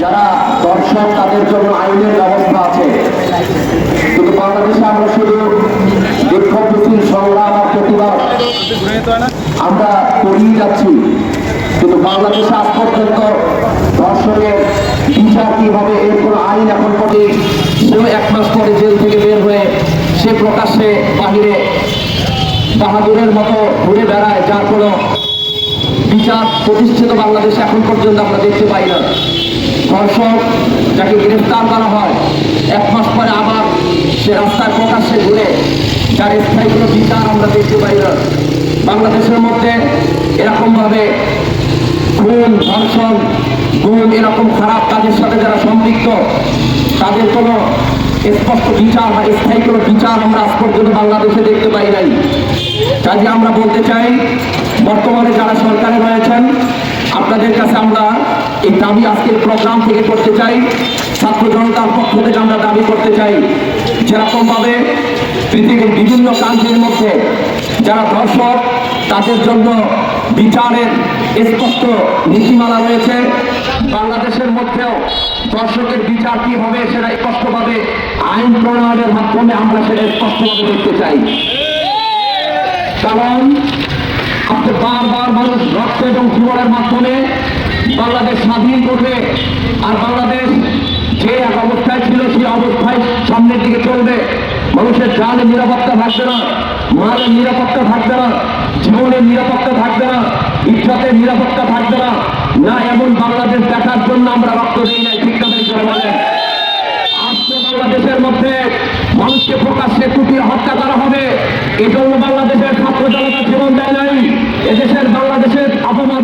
যারা দর্শক তাদের জন্য আইনের ব্যবস্থা আছে। কিন্তু বাংলাদেশে আমরা শুধু বিক্ষোভ সংগ্রাম আর প্রতিবাদ আমরা করিয়ে যাচ্ছি। কিন্তু বাংলাদেশে আজ পর্যন্ত ধর্ষণের বিচার কি হবে, এর কোনো আইন এখন পর্যন্ত সেও এক মাস পরে জেল থেকে বের হয়ে সে প্রকাশ্যে বাহিরে বাহাদুরের মতো ঘুরে বেড়ায়, যার কোনো বিচার প্রতিষ্ঠিত বাংলাদেশে এখন পর্যন্ত আমরা দেখতে পাই না। ধর্ষক যাকে গ্রেফতার করা হয়, এক মাস পরে আবার সে রাস্তায় প্রকাশ্যে ঘুরে যার স্থায়ী কোনো বিচার আমরা দেখতে পাই না। বাংলাদেশের মধ্যে এরকমভাবে খুন ধর্ষণ, গুণ এরকম খারাপ কাজের সাথে যারা সম্পৃক্ত, তাদের কোনো স্পষ্ট বিচার বা স্থায়ী কোনো বিচার আমরা আজ পর্যন্ত বাংলাদেশে দেখতে পাই নাই। কাজে আমরা বলতে চাই, বর্তমানে যারা সরকারে রয়েছেন আপনাদের কাছে আমরা এই দাবি আজকের প্রোগ্রাম থেকে করতে চাই। ছাত্র জনতার পক্ষ থেকে আমরা দাবি করতে চাই, যেরকমভাবে পৃথিবীর বিভিন্ন কান্ট্রির মধ্যে যারা দর্শক, তাদের জন্য বিচারের স্পষ্ট নীতিমালা রয়েছে। বাংলাদেশের মধ্যেও দর্শকের বিচার কি হবে সেটা স্পষ্টভাবে আইন প্রণয়নের মাধ্যমে আমরা সেটা স্পষ্টভাবে দেখতে চাই। কারণ আজকে বারবার মানুষ এবং জীবনের মাধ্যমে বাংলাদেশ স্বাধীন করবে। আর বাংলাদেশ যে এক অবস্থায় ছিল, সেই অবস্থায় সামনের দিকে চলবে। মানুষের জানের নিরাপত্তা থাকবে না মালের নিরাপত্তা থাকবে না জীবনের নিরাপত্তা থাকবে না, ইজ্জতের নিরাপত্তা থাকবে না। না, এমন বাংলাদেশ দেখার জন্য আমরা রক্ত দিই নাই বলেন। আজকে বাংলাদেশের মধ্যে মানুষকে প্রকাশ্যে কুপিয়ে হত্যা করা হবে। এই জন্য বাংলাদেশের ছাত্র জনতা জীবন দেয় নাই। এদেশের বাংলাদেশের অপমান